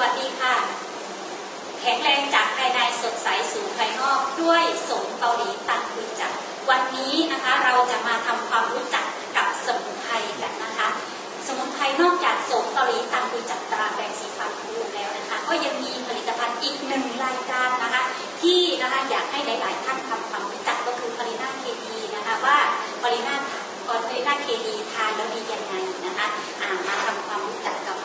วัสดีค่ะ แข็งแรงจากภายในสดใสสู่ภายนอกด้วยสมเกาหลีตันคุยจักวันนี้นะคะเราจะมาทำความรู้จักกับสมุนไพรกันนะคะ สมุนไพรนอกจากสมเกาหลีตันคุยจักตราแบรนด์สีฟันฟูแล้วนะคะ ก็ยังมีผลิตภัณฑ์อีกหนึ่งรายการนะคะ ที่นะคะอยากให้หลาย ๆ ท่านทำความรู้จักก็คือพลิน่าเคดีนะคะว่าพลิน่าพลิน่าเคดีทานแล้วดียังไงนะคะมาทำความรู้จักกับ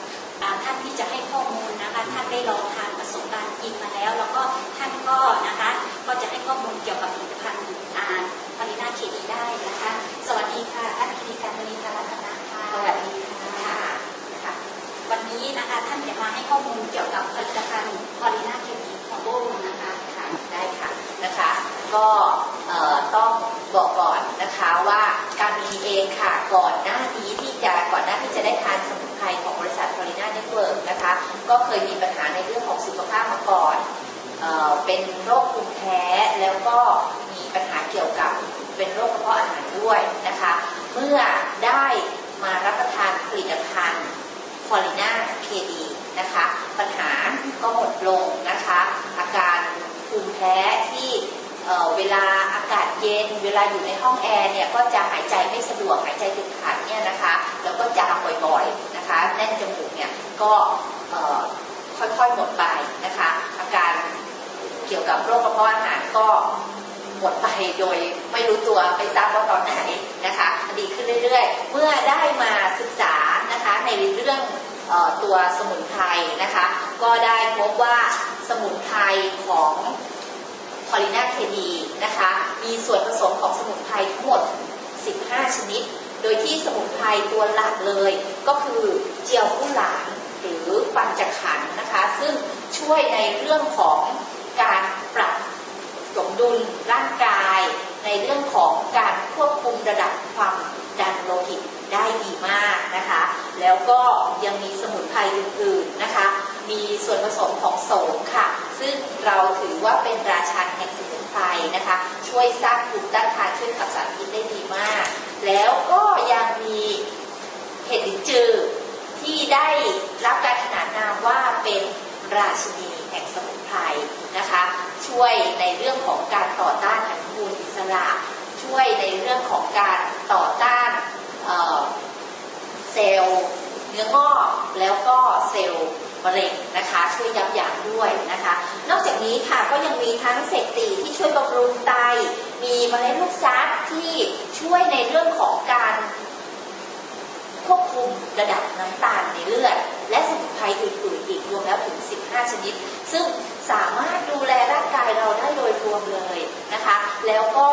ท่านที่จะให้ข้อมูลนะคะท่านได้ลองทานประสบการณ์จริงมาแล้ว แล้วก็ท่านก็นะคะก็จะให้ข้อมูลเกี่ยวกับผลิตภัณฑ์อ่าพารินาเคดีได้นะคะ สวัสดีค่ะท่านกิติการมณีการรัตนาค่ะสวัสดีค่ะค่ะ วันนี้นะคะท่านจะมาให้ข้อมูลเกี่ยวกับผลิตภัณฑ์พารินาเคดีของโบนะคะค่ะได้ค่ะนะคะ ก็เอ่อต้องบอกก่อนนะคะว่าการมีเองค่ะก่อนหน้านี้ที่จะก่อนหน้าที่จะได้ทานสมุนไพรของ บริษัท f o r i n a Network นะคะ ก็เคยมีปัญหาในเรื่องของสุขภาพมาก่อนเออเป็นโรคภูมิแพ้แล้วก็มีปัญหาเกี่ยวกับเป็นโรคกระเพาะอาหารด้วยนะคะ เมื่อได้มารับประทานผลิตภัณฑ์ฟอริน่าเคดีนะคะ ปัญหาก็หมดลงนะคะ อาการภูมิแพ้ที่ เวลาอากาศเย็น เวลาอยู่ในห้องแอร์เนี่ยก็จะหายใจไม่สะดวกหายใจติดขัดเนี่ยนะคะแล้วก็จามบ่อยๆนะคะแน่นจมูกเนี่ยก็ค่อยๆหมดไปนะคะอาการเกี่ยวกับโรคกระเพาะอาหารก็หมดไปโดยไม่รู้ตัวไม่ทราบว่าตอนไหนนะคะดีขึ้นเรื่อยๆ เมื่อได้มาศึกษานะคะในเรื่องตัวสมุนไพรนะคะ ก็ได้พบว่าสมุนไพรของ พอลินาเคดีนะคะ มีส่วนผสมของสมุนไพรทั้งหมด 15 ชนิด โดยที่สมุนไพรตัวหลักเลย ก็คือเจียวผู้หลานหรือปัญจขันนะคะ ซึ่งช่วยในเรื่องของการปรับสมดุลร่างกาย ในเรื่องของการควบคุมระดับความดันโลหิตได้ดีมากนะคะ แล้วก็ยังมีสมุนไพรอื่นๆนะคะ สมของโสมค่ะ ซึ่งเราถือว่าเป็นราชันแห่งสมุนไพรนะคะ ช่วยสร้างภูมิต้านทานช่วยขับสารพิษได้ดีมาก แล้วก็ยังมีเห็ดลินจือที่ได้รับการขนานนามว่าเป็นราชินีแห่งสมุนไพรนะคะ ช่วยในเรื่องของการต่อต้านอนุมูลอิสระ ช่วยในเรื่องของการต่อต้านเเซลล์เนื้องอกแล้วก็เซลล์ มะเร็งนะคะช่วยยับยั้งด้วยนะคะ นอกจากนี้ค่ะก็ยังมีทั้งเศษตีที่ช่วยบำรุงไต มีเมล็ดลูกซักที่ช่วยในเรื่องของการควบคุมระดับน้ำตาลในเลือด และสมุนไพรอื่นๆอีกรวมแล้วถึง 15 ชนิด ซึ่งสามารถดูแลร่างกายเราได้โดยรวมเลยนะคะ แล้วก็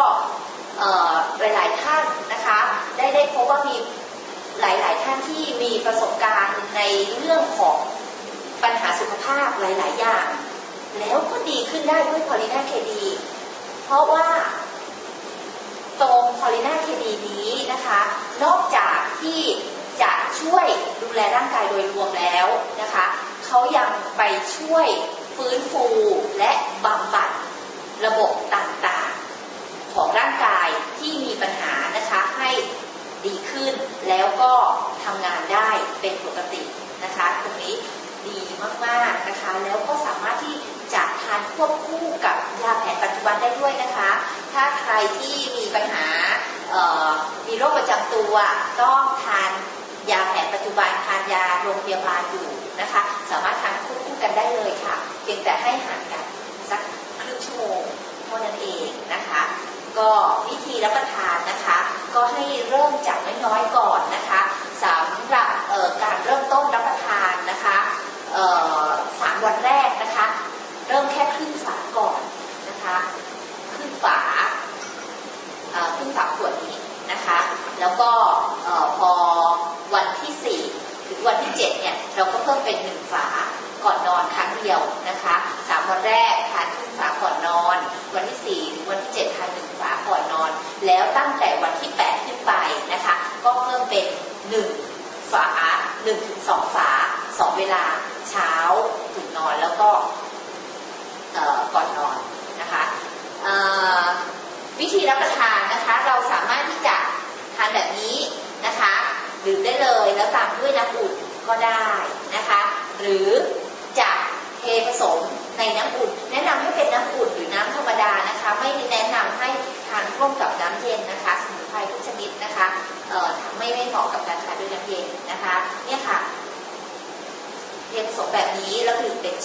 หลายๆท่านนะคะ ได้ได้พบว่ามีหลาย ๆ ท่านที่มีประสบการณ์ในเรื่องของ ปัญหาสุขภาพหลาย ๆ อย่าง แล้วก็ดีขึ้นได้ด้วยพอลินาเคดี เพราะว่าตรงพอลินาเคดีนี้นะคะ นอกจากที่จะช่วยดูแลร่างกายโดยรวมแล้วนะคะ เขายังไปช่วยฟื้นฟูและบำบัดระบบต่างๆ ของร่างกายที่มีปัญหานะคะให้ดีขึ้นแล้วก็ทำงานได้เป็นปกตินะคะ ตรงนี้ ดีมากๆนะคะ แล้วก็สามารถที่จะทานควบคู่กับยาแผนปัจจุบันได้ด้วยนะคะ ถ้าใครที่มีปัญหามีโรคประจำตัวต้องทานยาแผนปัจจุบันทานยาโรงพยาบาลอยู่นะคะ สามารถทานควบคู่กันได้เลยค่ะ เพียงแต่ให้ห่างกันสักครึ่งชั่วโมงเท่านั้นเองนะคะ ก็วิธีรับประทานนะคะ ก็ให้เริ่มจากน้อยๆก่อนนะคะสำหรับเอ่อการเริ่มต้นรับประทานนะคะเอ่อสามวันแรกนะคะ เริ่มแค่ครึ่งฝาก่อนนะคะครึ่งฝาเอ่อครึ่งฝาขวดนี้นะคะ แล้วก็เอ่อพอวันที่ 4 ถึงวันที่ 7 เราก็เพิ่มเป็นหนึ่งฝาก่อนนอนครั้งเดียวนะคะสามวันแรกทานครึ่งฝาก่อนนอน วันที่4ถึงวันที่7ทานหนึ่งฝาก่อนนอน แล้วตั้งแต่วันที่8ขึ้นไปนะคะ ก็เพิ่มเป็น1ฝา1ถึง2ฝา2เวลาเช้าถึงนอนแล้วก็เอ่อก่อนนอนนะคะเอ่อวิธีรับประทานนะคะ เราสามารถที่จะทานแบบนี้นะคะดื่มได้เลยแล้วตามด้วยน้ำอุ่น ก็ได้นะคะ หรือจะผสมในน้ำอุ่น แนะนำให้เป็นน้ำอุ่นหรือน้ำธรรมดานะคะ ไม่แนะนำให้ทานร่วมกับน้ำเย็นนะคะสมุนไพรทุกชนิดนะคะเอ่อไม่ไม่เหมาะกับการทานด้วยน้ำเย็นนะคะ เนี่ยค่ะเทผสมแบบนี้แล้วถือเป็น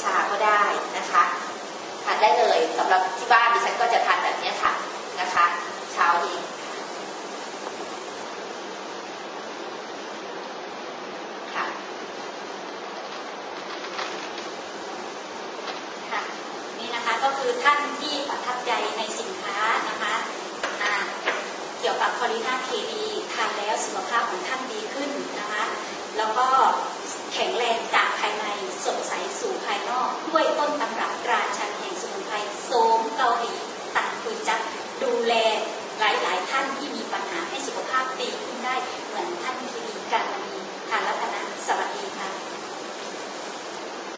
คือท่านที่ประทับใจในสินค้านะคะเกี่ยวกับคอลิน่าเคดีทานแล้วสุขภาพของท่านดีขึ้นนะคะแล้วก็แข็งแรงจากภายในสดใสสู่ภายนอก ด้วยต้นตำรับราชันแห่งสมุนไพรโสมเกาหลี